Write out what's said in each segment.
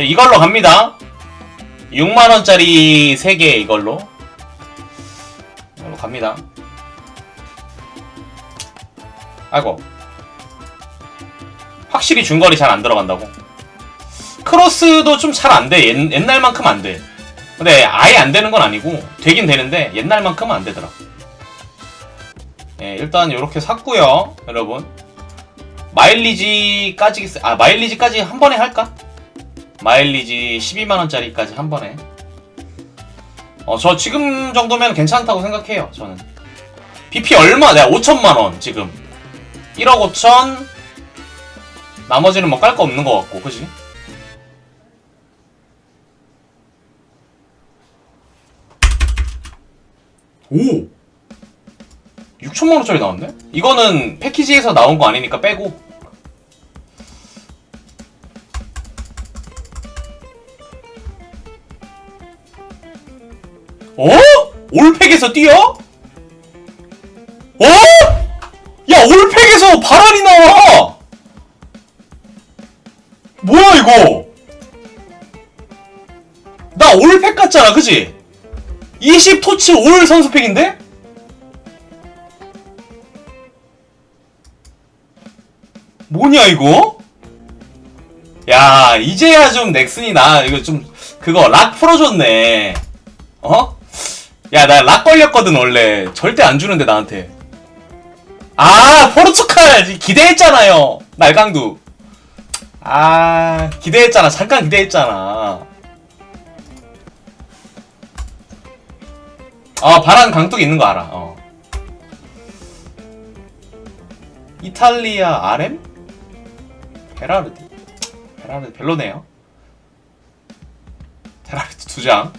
자, 이걸로 갑니다. 6만원짜리 3개 이걸로. 이걸로 갑니다. 아이고. 확실히 중거리 잘 안 들어간다고. 크로스도 좀 잘 안 돼. 옛, 옛날만큼 안 돼. 근데 아예 안 되는 건 아니고 되긴 되는데 옛날만큼은 안 되더라. 예, 일단 이렇게 샀고요, 여러분. 마일리지까지 쓰- 아 마일리지까지 한 번에 할까? 마일리지 12만 원짜리까지 한 번에. 어, 저 지금 정도면 괜찮다고 생각해요, 저는. BP 얼마? 내가 5천만 원 지금. 1억 5천. 나머지는 뭐 깔 거 없는 것 같고, 그지? 오! 6천만 원짜리 나왔네? 이거는 패키지에서 나온 거 아니니까 빼고. 어? 올팩에서 뛰어? 어? 야, 올팩에서 바람이 나와! 뭐야, 이거? 나 올팩 같잖아, 그지? 20 토치 올 선수팩인데? 뭐냐 이거? 야 이제야 좀 넥슨이 나 이거 좀 그거 락 풀어줬네 어? 야 나 락 걸렸거든 원래. 절대 안 주는데 나한테. 아 포르투갈 기대했잖아요. 날강두. 아 기대했잖아. 잠깐 기대했잖아. 아 바람 강뚝 있는 거 알아. 어. 이탈리아 RM? 베라르디. 베라르디 별로네요. 베라르디 두 장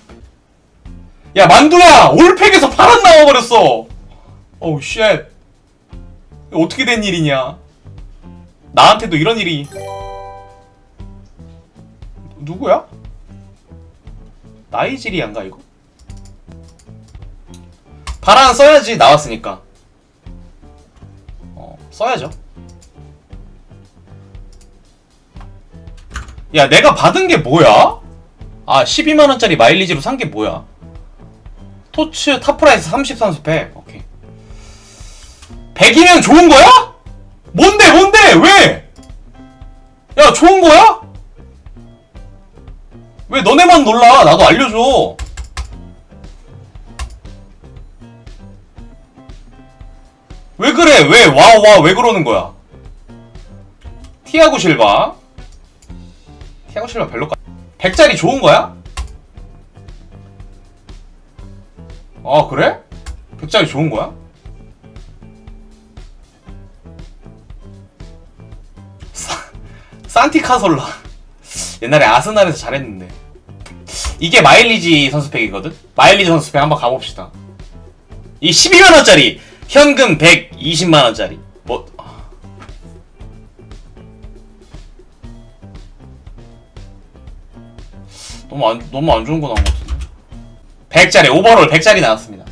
야 만두야! 올팩에서 파란 나와버렸어! 어우 쉣. 어떻게 된 일이냐? 나한테도 이런 일이. 누구야? 나이지리안가 이거? 바람 써야지 나왔으니까. 어 써야죠. 야 내가 받은 게 뭐야? 아 12만원짜리 마일리지로 산 게 뭐야 토츠 탑프라이스 30선수100 오케이 100이면 좋은 거야? 뭔데 뭔데 왜? 야 좋은 거야? 왜 너네만 놀라 나도 알려줘 왜 그래? 왜? 와, 와, 왜 그러는 거야? 티아고 실바. 티아고 실바 별로 까? 100짜리 좋은 거야? 아, 그래? 100짜리 좋은 거야? 사, 산티카솔라. 옛날에 아스날에서 잘했는데. 이게 마일리지 선수팩이거든? 마일리지 선수팩 한번 가봅시다. 이 12만원짜리 현금 120만원짜리 뭐 너무 안 너무 안 좋은 거 나온 것 같은데 100짜리 오버롤 100짜리 나왔습니다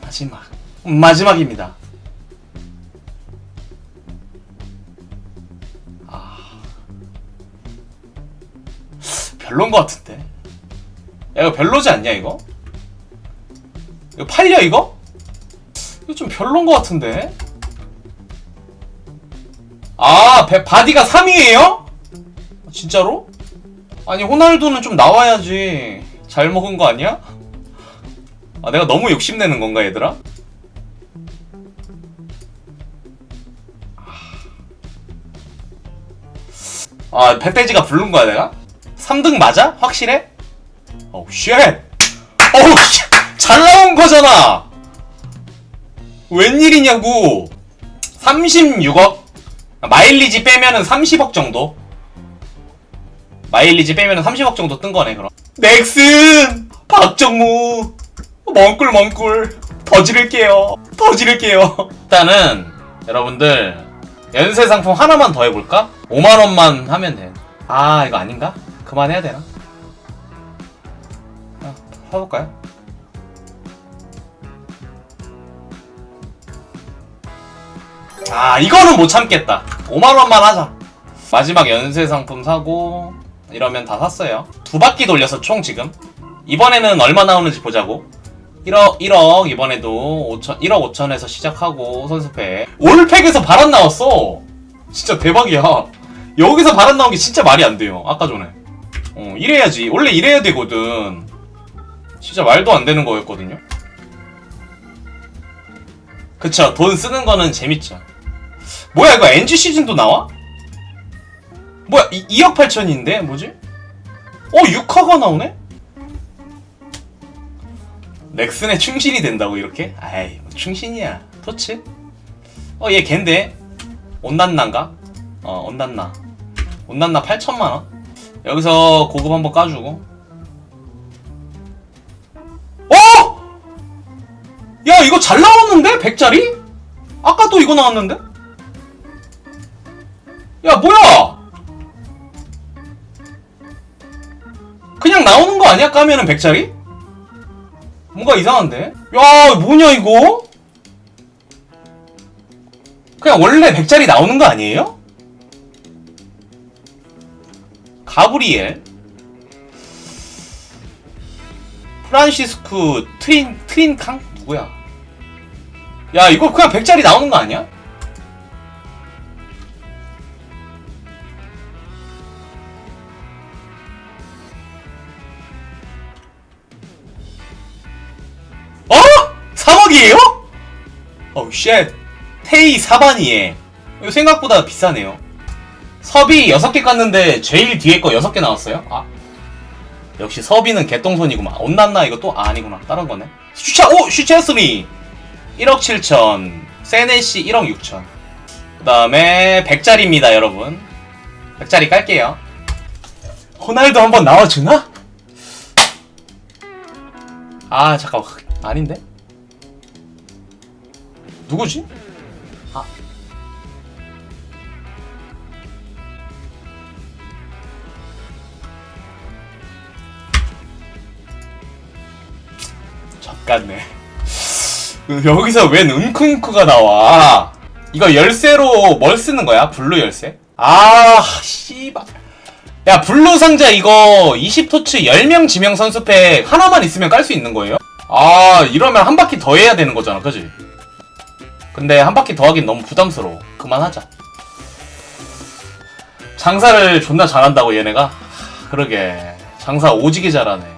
마지막 마지막입니다 아 별론 것 같은데 야 이거 별로지 않냐 이거? 이거 팔려 이거? 이거 좀 별론 것 같은데 아 배- 바디가 3위에요? 진짜로? 아니 호날두는 좀 나와야지 잘 먹은 거 아니야? 아 내가 너무 욕심내는 건가 얘들아? 아 배돼지가 부른 거야 내가? 3등 맞아? 확실해? 어우 쉣 어우 씨, 잘 나온 거잖아. 웬일이냐고. 36억. 마일리지 빼면은 30억 정도. 마일리지 빼면은 30억 정도 뜬 거네 그럼. 넥슨 박정무 멍꿀 멍꿀 더 지를게요. 더 지를게요. 일단은 여러분들 연쇄 상품 하나만 더 해볼까? 5만 원만 하면 돼. 아 이거 아닌가? 그만해야 되나? 아, 사볼까요? 아 이거는 못 참겠다 5만원만 하자 마지막 연쇄 상품 사고 이러면 다 샀어요. 두 바퀴 돌려서 총 지금 이번에는 얼마 나오는지 보자고. 1억 1억 이번에도 5천 1억 5천에서 시작하고 선수팩 올팩에서 바람 나왔어. 진짜 대박이야. 여기서 바람 나온 게 진짜 말이 안 돼요. 아까 전에. 어 이래야지. 원래 이래야 되거든. 진짜 말도 안 되는 거였거든요. 그쵸. 돈 쓰는 거는 재밌죠. 뭐야 이거 NG 시즌도 나와? 뭐야 이, 2억 8천인데 뭐지? 어 6화가 나오네? 넥슨에 충신이 된다고 이렇게? 아이 뭐 충신이야 토치? 어얘 걘데? 온난나인가? 어 온난나 온난나 8천만원? 여기서 고급 한번 까주고 어! 야 이거 잘 나왔는데? 100짜리? 아까 또 이거 나왔는데? 야 뭐야 그냥 나오는 거 아니야 까면은 100짜리? 뭔가 이상한데? 야 뭐냐 이거? 그냥 원래 100짜리 나오는 거 아니에요? 가브리엘 프란시스쿠 트린 트린캉 누구야? 야 이거 그냥 100짜리 나오는 거 아니야? 어우 쉣 테이 사바니에. 이거 생각보다 비싸네요. 섭이 6개 깠는데 제일 뒤에 거 6개 나왔어요? 아. 역시 섭이는 개똥손이구만. 온난나 이거 또 아, 아니구나. 다른 거네. 슈차 오 슈체스미. 1억 7천. 세네시 1억 6천. 그 다음에 100짜리입니다 여러분. 100짜리 깔게요. 호날두 한번 나와주나? 아 잠깐 아닌데? 누구지? 아 젖같네 여기서 웬 은쿵쿠가 나와 이거 열쇠로 뭘 쓰는 거야? 블루 열쇠? 아 씨발 야 블루 상자 이거 20토츠 10명 지명 선수팩 하나만 있으면 깔 수 있는 거예요? 아 이러면 한 바퀴 더 해야 되는 거잖아 그지? 근데 한 바퀴 더 하긴 너무 부담스러워. 그만하자. 장사를 존나 잘한다고 얘네가? 하, 그러게. 장사 오지게 잘하네